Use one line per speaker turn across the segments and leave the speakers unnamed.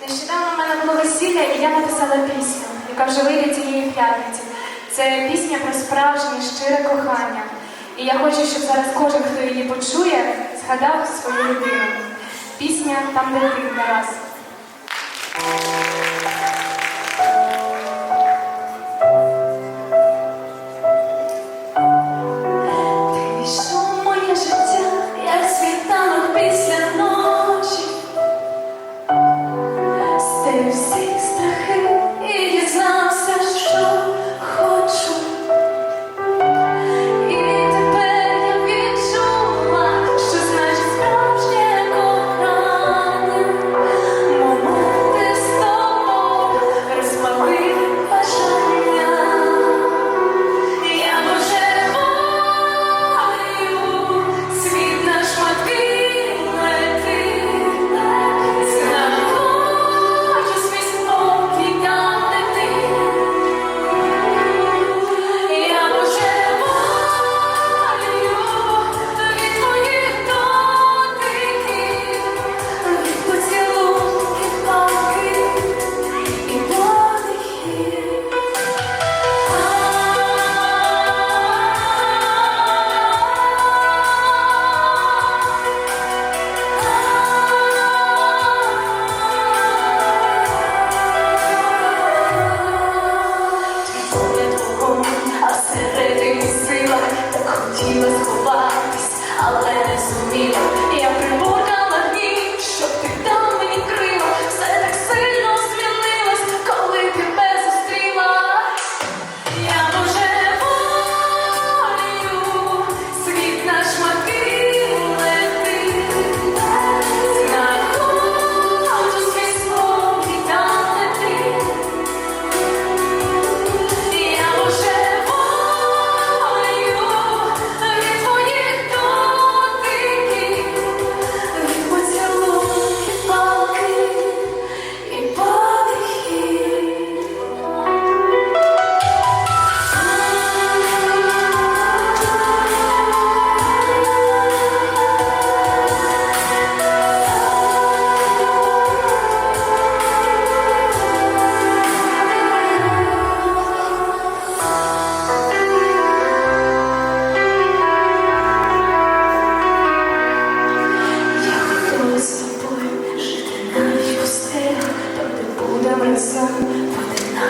Нещодавно в мене було весілля, і я написала пісню, яка вже вийде цієї п'ятниці. Це пісня про справжнє щире кохання. І я хочу, щоб зараз кожен, хто її почує, згадав свою людину. Пісня там, де ти Тарас.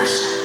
Christ.